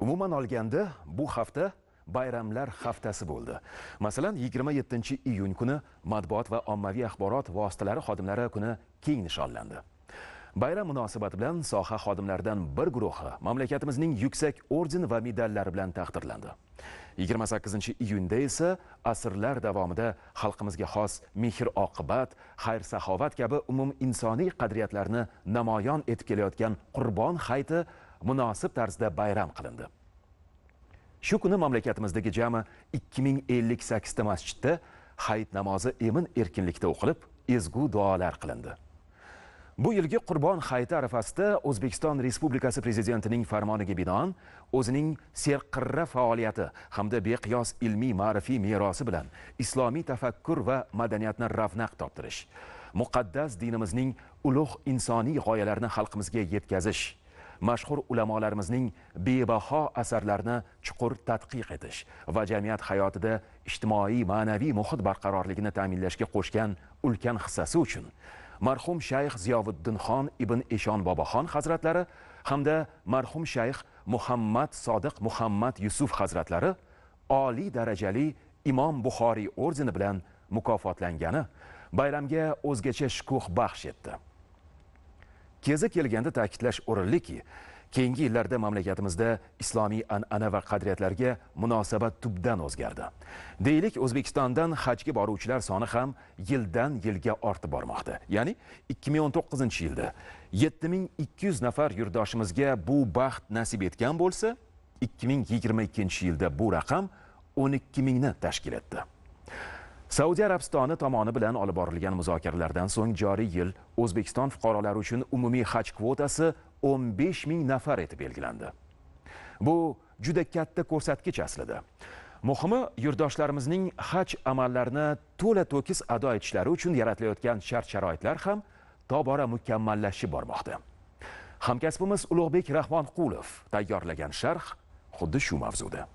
umuman olganda bu hafta bayramlar haftasi bo'ldi. Masalan 27 iyun kuni matbuot va ommaviy axborot vositalari xodimlari kuni keng nishonlandi. Bayram munosabati bilan soha xodimlaridan bir guruhi mamlakatimizning yuksak orden va medallari bilan taqdirlandi. 28 iyunda esa asrlar davomida xalqimizga xos mehr oqibat xayr saxovat kabi umum insoniy qadriyatlarni namoyon etib kelayotgan qurbon hayiti munosib tarzda bayram qilindi. Shu kuni mamlakatimizdagi jami 2058 ta masjidda hayit namozi emin erkinlikda o'qilib ezgu duolar qilindi. Bu yilgi qurbon hayiti arafasida o'zbekiston respublikasi prezidentining farmoniga binoan o'zining serqirra faoliyati hamda beqiyos ilmiy ma'rifiy merosi bilan islomiy tafakkur va madaniyatni ravnaq toptirish muqaddas dinimizning ulug' insoniy g'oyalarini xalqimizga yetkazish mashhur ulamolarimizning bebaho asarlarini chuqur tadqiq etish va jamiyat hayotida ijtimoiy ma'naviy muhit barqarorligini ta'minlashga qo'shgan ulkan hissasi uchun marhum shayx ziyovuddinxon ibn eshon boboxon hazratlari hamda marhum shayx muhammad sodiq muhammad yusuf hazratlari oliy darajali imom buxoriy ordeni bilan mukofotlangani bayramga o'zgacha shukuh baxsh etdi. Kezi kelganda ta'kidlash o'rinliki keyingi yillarda mamlakatimizda islomiy an'ana va qadriyatlarga munosabat tubdan o'zgardi. Deylik o'zbekistondan hajga boruvchilar soni ham yildan yilga ortib bormoqda. Ya'ni 2019 yilda 7200 nafar yurtdoshimizga bu baxt nasib etgan bo'lsa 2022 yilda bu raqam 12 mingni tashkil etdi. Saudiya arabistoni tomoni bilan olib borilgan muzokaralardan so'ng joriy yil o'zbekiston fuqarolari uchun umumiy haj kvotasi 15 ming nafar etib belgilandi. Bu juda katta ko'rsatkich aslida. Muhimi yurtdoshlarimizning haj amallarini to'la to'kis ado etishlari uchun yaratilayotgan shart sharoitlar ham tobora mukammallashib bormoqda. Hamkasbimiz ulug'bek rahmonqulov tayyorlagan sharh xuddi shu mavzuda.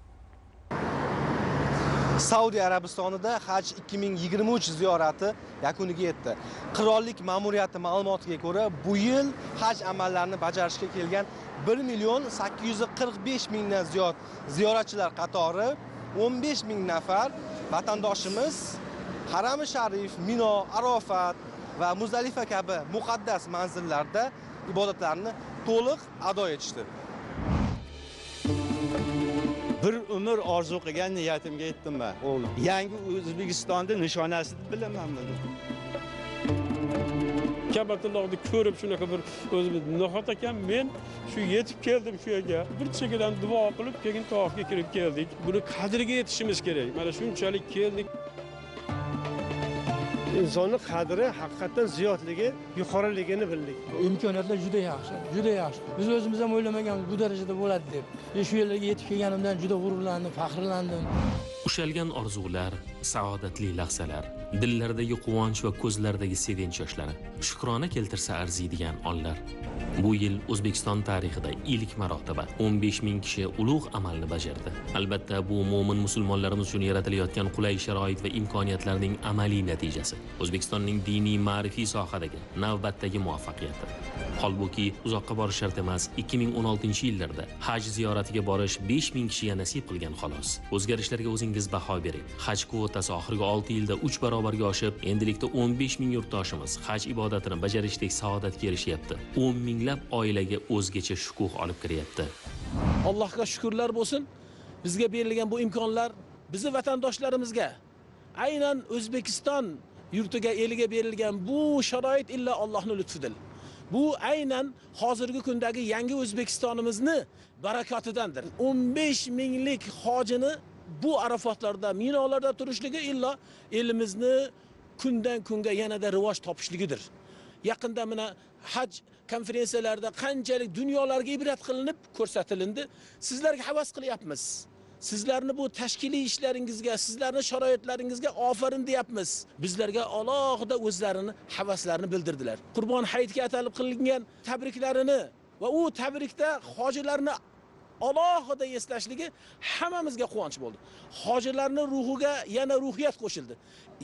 Saudiya arabistonida haj 2023 ziyorati yakuniga yetdi. Qirollik ma'muriyati ma'lumotiga ko'ra bu yil haj amallarini bajarishga kelgan 1 million 845 mingdan ziyod ziyoratchilar qatori 15 ming nafar vatandoshimiz harami sharif mino arofat va muzdalifa kabi muqaddas manzillarda ibodatlarni to'liq ado etishdi. Bir umr orzu qilgan niyatimga yetdim man. O'g'lim. Yangi o'zbekistonni nishonasi deb bilaman buni kabatullohni ko'rib shunaqa bir o'zimiz nahot ekan men shu yetib keldim shu yerga. Bir chekkadan duo qilib keyin tog'ga kirib keldik. Buni qadriga yetishimiz kerak. Mana shunchalik keldik insonni qadri haqiqatdan ziyodligi yuqoriligini bildik. Imkoniyatlar juda yaxshi juda yaxshi. Biz o'zimiz ham o'ylamaganmiz bu darajada bo'ladi deb. Shu yerlarga yetib kelganimdan juda g'ururlandim faxrlandim. Ushalgan orzular saodatli lahzalar dillardagi quvonch va ko'zlardagi sevinch yoshlari shukrona keltirsa arziydigan onlar. Bu yil o'zbekiston tarixida ilk marotaba 15 ming kishi ulug' amalni bajardi. Albatta bu mo'min musulmonlarimiz uchun yaratilayotgan qulay sharoit va imkoniyatlarning amaliy natijasi. O'zbekistonning diniy ma'rifiy sohadagi navbatdagi muvaffaqiyati. Holbuki uzoqqa borish shart emas 2016 yillarda haj ziyoratiga borish 5 ming kishiga nasib qilgan xolos. O'zgarishlarga o'zingiz baho bering. Haj kvotasi oxirgi 6 yilda 3 barobarga oshib endilikda 15 ming yurtdoshimiz haj ibodatini bajarishdek saodatga erishyapti. 10 minglab oilaga o'zgacha shukuh olib kiryapti. Allohga shukurlar bo'lsin. Bizga berilgan bu imkonlar bizni vatandoshlarimizga aynan o'zbekiston yurtiga eliga berilgan bu sharoit illa allohni lutfidir bu aynan hozirgi kundagi yangi o'zbekistonimizni barakotidandir 15 minglik hojini bu arafatlarda minolarda turishligi illo elimizni kundan kunga yanada rivoj topishligidir. Yaqinda mana haj konferensiyalarida qanchalik dunyolarga ibrat qilinib ko'rsatilindi sizlarga havas qilyapmiz. Sizlarni bu tashkiliy ishlaringizga sizlarni sharoitlaringizga ofarin deyapmiz. Bizlarga alohida o'zlarini havaslarini bildirdilar. Qurbon hayitga atalib qilingan tabriklarini va u tabrikda hojilarni alohida eslashligi hammamizga quvonch bo'ldi. Hojirlarni ruhiga yana ruhiyat qo'shildi.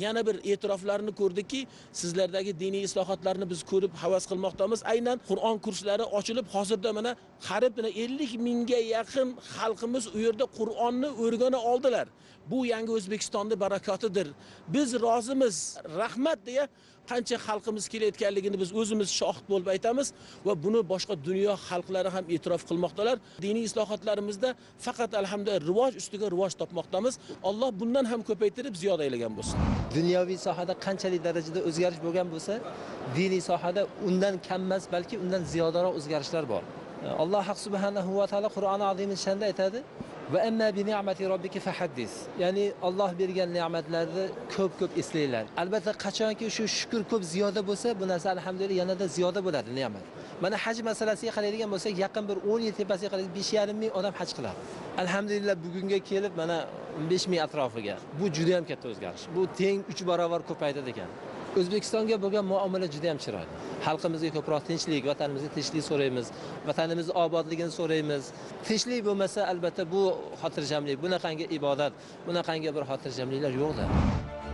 Yana bir e'tiroflarni ko'rdikki sizlardagi diniy islohotlarni biz ko'rib havas qilmoqdamiz. Aynan qur'on kurslari ochilib hozirda mana qarib mana ellik mingga yaqin xalqimiz u yerda qur'onni o'rgana oldilar. Bu yangi o'zbekistonni barakotidir biz rozimiz rahmat deya qancha xalqimiz kelayotganligini biz o'zimiz shohid bo'lib aytamiz va buni boshqa dunyo xalqlari ham e'tirof qilmoqdalar. Diniy islohotlarimizda faqat alhamdulillah rivoj ustiga rivoj topmoqdamiz. Alloh bundan ham ko'paytirib ziyoda aylagan bo'lsin. Dunyoviy sohada qanchalik darajada o'zgarish bo'lgan bo'lsa diniy sohada undan kam emas balki undan ziyodaroq o'zgarishlar bor. Alloh subhanahu va taolo qur'oni azimni shanda aytadi va amma bi ni'mati robbika fahaddis. Ya'ni Alloh bergan ne'matlarni ko'p ko'p eslanglar. Albatta qachonki shu shukr ko'p ziyoda bo'lsa bu narsa alhamdulillah yanada ziyoda bo'ladi ne'mat mana haj masalasiga qaraydigan bo'lsak yaqin bir 10 yil tepasiga qaraydi 5,5 ming odam haj qiladi. Alhamdulillah bugunga kelib mana 15 ming atrofiga. Bu juda ham katta o'zgarish. Bu teng 3 barobar ko'paydi ekan. O'zbekistonga bo'lgan muomala juda ham chiroyli. Xalqimizga ko'proq tinchlik, vatanimizga tinchlik so'raymiz, vatanimiz obodligini so'raymiz. Tinchlik bo'lmasa, albatta bu xotirjamlik, bunaqangi ibodat, bunaqangi bir xotirjamliklar yo'qda.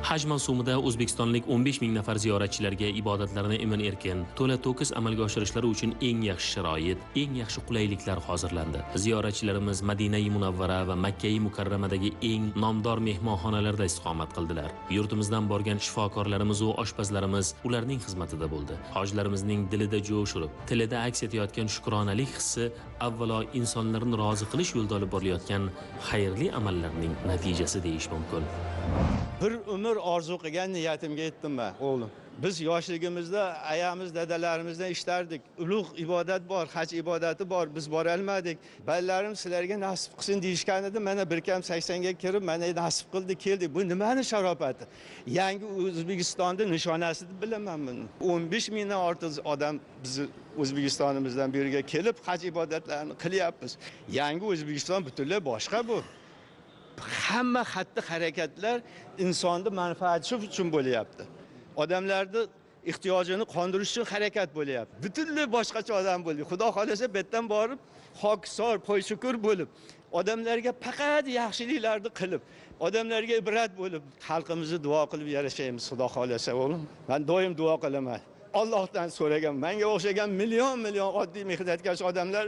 Haj mavsumida o'zbekistonlik 15 ming nafar ziyoratchilarga ibodatlarini imin erkin to'la to'kis amalga oshirishlari uchun eng yaxshi sharoit eng yaxshi qulayliklar hozirlandi. Ziyoratchilarimiz madinai munavvara va makkai mukarramadagi eng nomdor mehmonxonalarda istiqomat qildilar. Yurtimizdan borgan shifokorlarimiz va oshpazlarimiz ularning xizmatida bo'ldi. Hojlarimizning dilida jo'sh urib tilida aks etayotgan shukronalik hissi avvalo insonlarni rozi qilish yo'lida olib borilayotgan xayrli amallarning natijasi deyish mumkin. Bir umr orzu qilgan niyatimga yetdim man. O'g'lim. Biz yoshligimizda ayamiz dadalarimizdan eshitardik ulug' ibodat bor haj ibodati bor biz borolmadik. Balalarim sizlarga nasib qilsin deyishgan edi mana bir kam saksonga kirib mana nasib qildi keldik bu nimani sharofati? Yangi o'zbekistonni nishonasi deb bilaman buni. o'n besh mingdan ortiq odam bizni o'zbekistonimizdan bu yerga kelib haj ibodatlarini qilyapmiz. Yangi o'zbekiston butunlay boshqa bu hamma xatti harakatlar insonni manfaati uchun bo'lyapti. Odamlarni ehtiyojini qondirish uchun harakat bo'lyapti. Butunlay boshqacha odam bo'ldi. Xudo xohlasa bu yerdan borib hokisor poyshukur bo'lib odamlarga faqat yaxshiliklarni qilib odamlarga ibrat bo'lib xalqimizni duo qilib yarashaymiz xudo xohlasa o'g'lim. Man doim duo qilaman. Allohdan so'ragan menga o'xshagan million million oddiy mehnatkash odamlar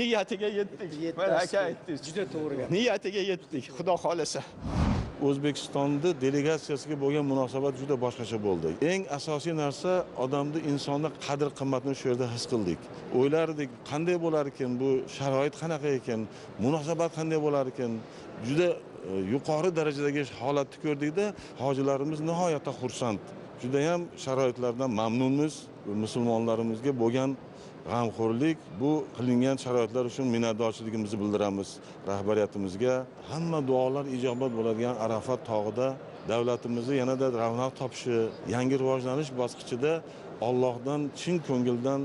niyatiga yetdik. Mana aka aytdingiz. Juda to'g'ri gap. Niyatiga yetdik xudo xohlasa. O'zbekistonni delegatsiyasiga bo'lgan munosabat juda boshqacha bo'ldi. Eng asosiy narsa odamni insonni qadr qimmatini shu yerda his qildik. O'ylardik qanday bo'lar ekan bu sharoit qanaqa ekan munosabat qanday bo'lar ekan? Juda yuqori darajadagi holatni ko'rdikda hojilarimiz nihoyatda xursand. Judayam sharoitlardan mamnunmiz musulmonlarimizga bo'lgan g'amxo'rlik bu qilingan sharoitlar uchun minnatdorchiligimizni bildiramiz rahbariyatimizga. Hamma duolar ijobat bo'ladigan arafat tog'ida davlatimizni yanada ravnaq topishi yangi rivojlanish bosqichida ollohdan chin ko'ngildan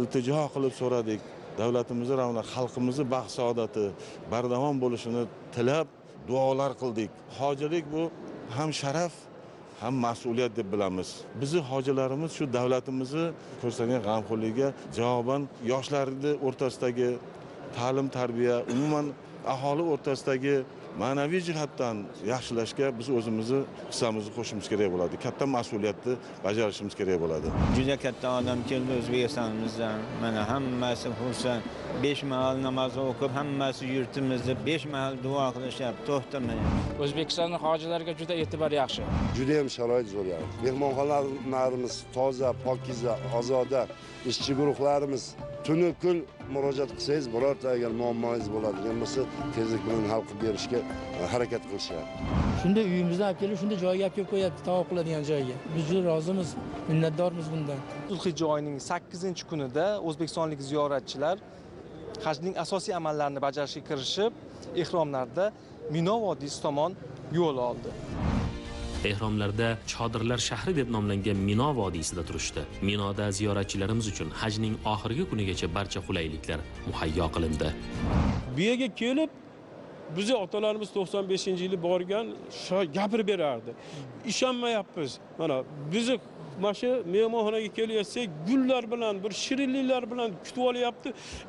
iltijo qilib so'radik. Davlatimizni ravnaq xalqimizni baxt saodati bardavom bo'lishini tilab duolar qildik. Hojilik bu ham sharaf ham mas'uliyat deb bilamiz. Bizni hojilarimiz shu davlatimizni ko'rsatgan g'amxo'rligiga javoban yoshlarni o'rtasidagi ta'lim tarbiya umuman aholi o'rtasidagi ma'naviy jihatdan yaxshilashga biz o'zimizni hissamizni qo'shishimiz kerak bo'ladi. Katta mas'uliyatni bajarishimiz kerak bo'ladi. Juda katta odam keldi o'zbekistonimizdan. Mana hammasi xursand. Besh mahal namoz o'qib hammasi yurtimizda besh mahal duo qilishyapti to'xtamay o'zbekiston hojilariga juda e'tibor yaxshi. Juda ham sharoit zo'r yani. Mehmonxonalarimiz toza pokiza ozoda ishchi guruhlarimiz. Tunu kun murojaat qilsangiz birorta agar muammongiz bo'ladigan bo'lsa tezlik bilan hal qilib berishga harakat qilishyapti shunday uyimizdan olib kelib shunday joyga olib kelib qo'yapti qiladigan joyga. Biz juda rozimiz minnatdormiz bundan. Zulhijja oyining sakkizinchi kunida o'zbekistonlik ziyoratchilar hajning asosiy amallarini bajarishga kirishib ehromlarda mino vodiysi tomon yo'l oldi. Ehromlarda chodirlar shahri deb nomlangan mino vodiysida turishdi. Minoda ziyoratchilarimiz uchun hajning oxirgi kunigacha barcha qulayliklar muhayyo qilindi. Bu yerga kelib bizni otalarimiz 95 yili borgan gapirib berardi. Ishonmayapmiz. Mana bizni mana shu mehmonxonaga kelyapsak gullar bilan bir shirinliklar bilan kutib olyapti.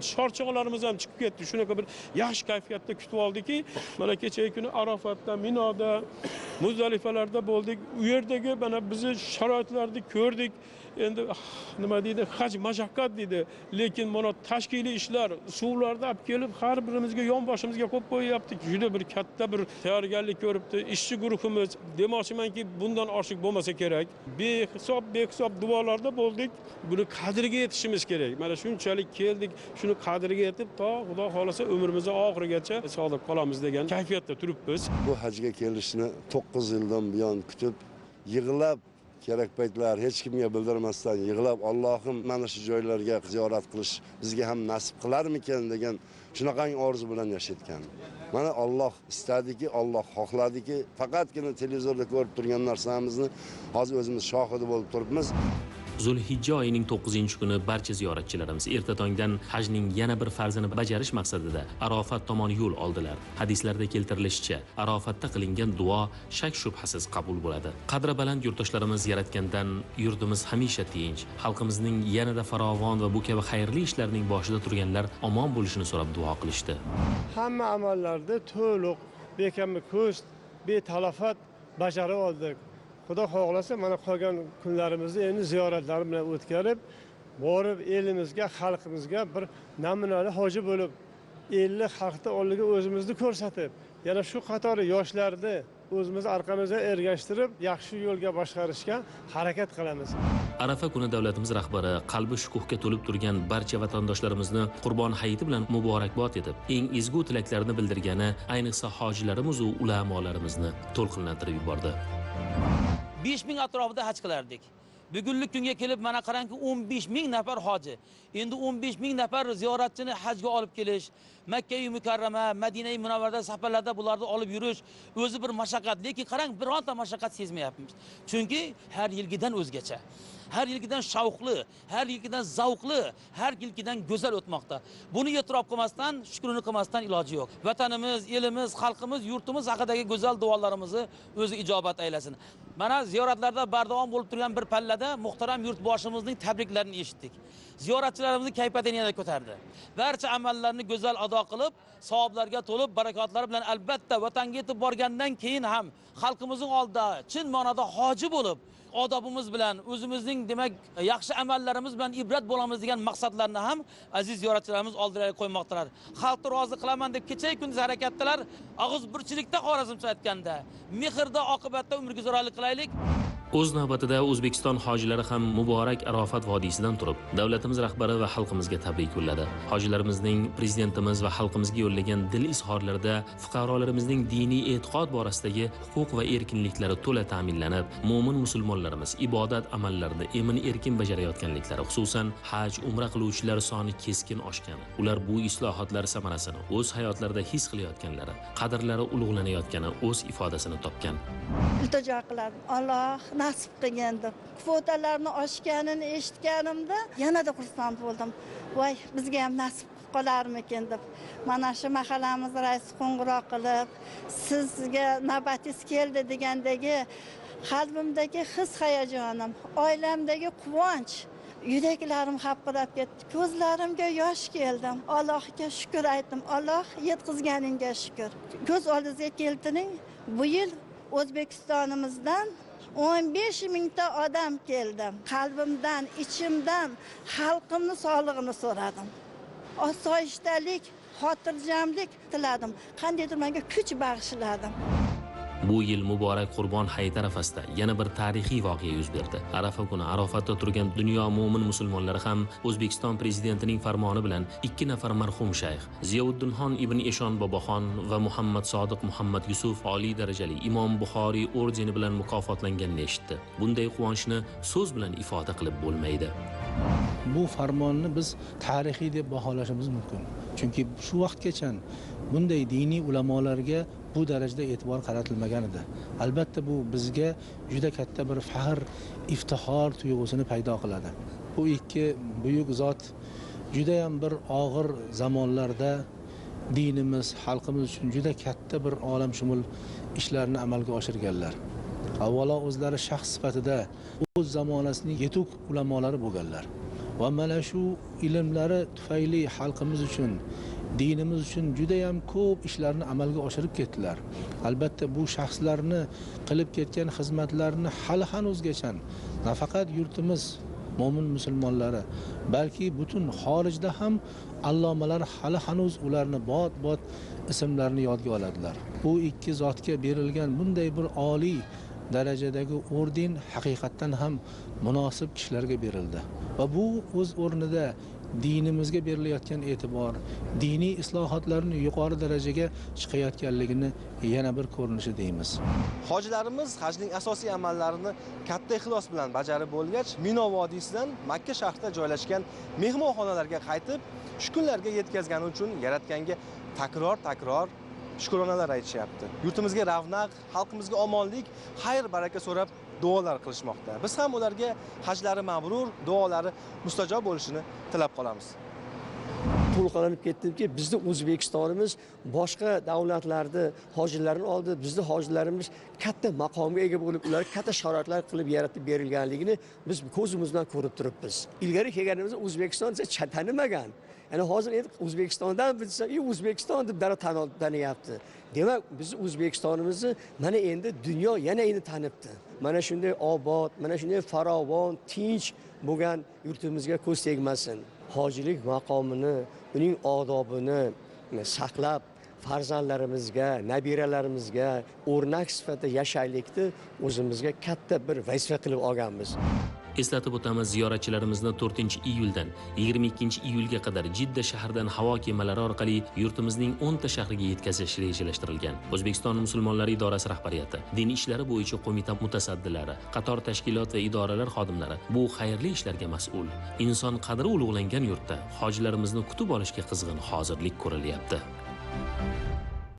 Chorchoqlarimiz ham chiqib ketdi. Shunaqa bir yaxshi kayfiyatda kutib oldiki. Mana kechagi kuni arafatda minoda muzdalifalarda bo'ldik. U yerdagi mana bizni sharoitlarni ko'rdik. Endi ah, nima deydi haj mashaqqat deydi. Lekin mana tashkiliy ishlar suvlarni olib kelib har birimizga yonboshimizga qo'yib qo'yyapti juda bir katta bir tayyorgarlik ko'ribdi. Ishchi guruhimiz demoqchimanki bundan oshiq bo'lmasa kerak. Behisob behisob duolarda bo'ldik. Buni qadriga yetishimiz kerak. Mana shunchalik keldik. Shuni qadriga yetib to xudo xohlasa umrimizni oxirigacha sodiq qolamiz degan kayfiyatda turibmiz. Bu hajga kelishni to'qqiz yildan buyon kutib yig'lab kerak paytlar hech kimga bildirmasdan yig'lab allohim mana shu joylarga ziyorat qilish bizga ham nasib qilarmikan degan shunaqangi orzu bilan yashayotgan. Mana olloh istadiki olloh xohladiki faqatgina televizorda ko'rib turgan narsamizni hozir o'zimiz shohidi bo'lib turibmiz. Zulhijja oyining 9 kuni barcha ziyoratchilarimiz erta tongdan hajning yana bir farzini bajarish maqsadida arofat tomon yo'l oldilar. Hadislarda keltirilishicha arofatda qilingan duo shak shubhasiz qabul bo'ladi. Qadri baland yurtdoshlarimiz yaratgandan yurtimiz hamisha tinch xalqimizning yanada farovon va bu kabi xayrli ishlarning boshida turganlar omon bo'lishini so'rab duo qilishdi. Hamma amallarni to'liq bekamma ko'st betalofat bajarib oldik. Xudo xohlasa mana qolgan kunlarimizni endi ziyoratlar bilan o'tkazib borib elimizga xalqimizga bir namunali hoji bo'lib elli xalqni oldiga o'zimizni ko'rsatib yana shu qatori yoshlarni o'zimizni orqamizdan ergashtirib yaxshi yo'lga boshqarishga harakat qilamiz. Arafa kuni davlatimiz rahbari qalbi shukuhga to'lib turgan barcha vatandoshlarimizni qurbon hayiti bilan muborakbod etib eng ezgu tilaklarini bildirgani ayniqsa hojilarimizu ulamolarimizni to'lqinlantirib yubordi. Besh ming atrofida haj qilardik. Bugungi kunga kelib mana qarangki o'n besh ming nafar hoji. Endi o'n besh ming nafar ziyoratchini hajga olib kelish makkai mukarrama madinai munavvarda safarlarda bularni olib yurish o'zi bir mashaqqat. Lekin qarang bironta mashaqqat sezmayapmiz. Chunki har yilgidan o'zgacha. Har yilgidan shavqli har yilgidan zavqli har yilgidan go'zal o'tmoqda. Buni e'tirof qilmasdan shukrini qilmasdan iloji yo'q. Vatanimiz elimiz xalqimiz yurtimiz haqidagi go'zal duolarimizni o'zi ijobat aylasin. Mana ziyoratlarda bardavom bo'lib turgan bir pallada muhtaram yurtboshimizning tabriklarini eshitdik. Ziyoratchilarimizni kayfiyatini yana ko'tardi. Barcha amallarni go'zal ado qilib savoblarga to'lib barakotlar bilan albatta vatanga yetib borgandan keyin ham xalqimizning oldida chin ma'noda hoji bo'lib odobimiz bilan o'zimizning demak yaxshi amallarimiz bilan ibrat bo'lamiz degan maqsadlarni ham aziz ziyoratchilarimiz oldilariga qo'ymoqdalar. Xalqni rozi qilaman deb kechayu kunduz harakatdalar og'iz burchilikda xorazmcha aytganda mehrda oqibatda umrguzarolik qilaylik. O'z navbatida o'zbekiston hojilari ham muborak arofat vodiysidan turib davlatimiz rahbari va xalqimizga tabrik yo'lladi. Hojilarimizning prezidentimiz va xalqimizga yo'llagan dil izhorlarida fuqarolarimizning diniy e'tiqod borasidagi huquq va erkinliklari to'la ta'minlanib mo'min musulmonlarimiz ibodat amallarida emin erkin bajarayotganliklari xususan haj umra qiluvchilar soni keskin oshgani ular bu islohotlar samarasini o'z hayotlarida his qilayotganlari qadrlari ulug'lanayotgani o'z ifodasini topgan. Iltijo qiladi alloh nasib qilgin deb kvotalarni oshganini eshitganimda yanada xursand bo'ldim. Voy bizga ham nasib qilib qolarmikin deb. Mana shu mahallamiz raisi qo'ng'iroq qilib sizga navbatingiz keldi degandagi qalbimdagi his hayajonim oilamdagi quvonch yuraklarim hapriqib ketdi. Ko'zlarimga yosh keldi allohga shukur aytdim. Alloh yetkazganingga shukur ko'z oldingizga keltiring. Bu yil o'zbekistonimizdan o'n besh mingta odam keldi. Qalbimdan ichimdan xalqimni sog'lig'ini so'radim. Osoyishtalik xotirjamlik tiladim. Qandaydir menga kuch bag'ishladim. Bu yil muborak qurbon hayiti arafasida yana bir tarixiy voqea yuz berdi. Arafa kuni arofatda turgan dunyo mo'min musulmonlari ham o'zbekiston prezidentining farmoni bilan ikki nafar marhum shayx ziyoviddinxon ibn eshon boboxon va muhammad sodiq muhammad yusuf oliy darajali imom buxoriy ordeni bilan mukofotlanganini eshitdi. Bunday quvonchni so'z bilan ifoda qilib bo'lmaydi. Bu farmonni biz tarixiy deb baholashimiz mumkin. Chunki shu vaqtgacha bunday diniy ulamolarga bu darajada e'tibor qaratilmagan edi. Albatta bu bizga juda katta bir faxr iftixor tuyg'usini paydo qiladi. Bu ikki buyuk zot judayam bir og'ir zamonlarda dinimiz xalqimiz uchun juda katta bir olamshumul ishlarni amalga oshirganlar. Avvalo o'zlari shaxs sifatida o'z zamonasining yetuk ulamolari bo'lganlar. Va mana shu ilmlari tufayli xalqimiz uchun dinimiz uchun judayam ko'p ishlarni amalga oshirib ketdilar. Albatta bu shaxslarni qilib ketgan xizmatlarini hali hanuzgacha nafaqat yurtimiz mo'min musulmonlari balki butun xorijda ham allomalar hali hanuz ularni bot bot ismlarini yodga oladilar. Bu ikki zotga berilgan bunday bir oliy darajadagi orden haqiqatdan ham munosib kishilarga berildi. Va bu o'z o'rnida dinimizga berilayotgan e'tibor diniy islohotlarni yuqori darajaga chiqayotganligini yana bir ko'rinishi deymiz. Hojilarimiz hajning asosiy amallarini katta ixlos bilan bajarib bo'lgach mino vodiysidan makka shahrida joylashgan mehmonxonalarga qaytib shu kunlarga yetkazgani uchun yaratganga takror takror shukronalar aytishyapti. Yurtimizga ravnaq xalqimizga omonlik xayr baraka so'rab duolar qilishmoqda. Biz ham ularga hajlari mabrur duolari mustajob bo'lishini tilab qolamiz. To'lqinlanib ketdimki bizni o'zbekistonimiz boshqa davlatlarni hojilarini oldi bizni hojilarimiz katta maqomga ega bo'lib ular katta sharoitlar qilib yaratib berilganligini biz ko'zimiz bilan ko'rib turibmiz. Ilgari kelganimizda o'zbekiston desa tanimagan ya'ni hozir endi o'zbekistondan bilsa e o'zbekiston deb darrov taniyapti. Demak biz o'zbekistonimizni mana endi dunyo yana endi tanibdi. Mana shunday obod mana shunday farovon tinch bo'lgan yurtimizga ko'z tegmasin. Hojilik maqomini uning odobini e, saqlab farzandlarimizga nabiralarimizga o'rnak sifatida yashaylikni o'zimizga katta bir vazifa qilib olganmiz. Eslatib o'tamiz ziyoratchilarimizni 4 iyuldan 22 iyulga qadar jidda shahridan havo kemalari orqali yurtimizning 10 ta shahriga yetkazish rejalashtirilgan. O'zbekiston musulmonlari idorasi rahbariyati din ishlari bo'yicha qo'mita mutasaddilari qator tashkilot va idoralar xodimlari bu xayrli ishlarga mas'ul. Inson qadri ulug'langan yurtda hojilarimizni kutib olishga qizg'in hozirlik ko'rilyapti.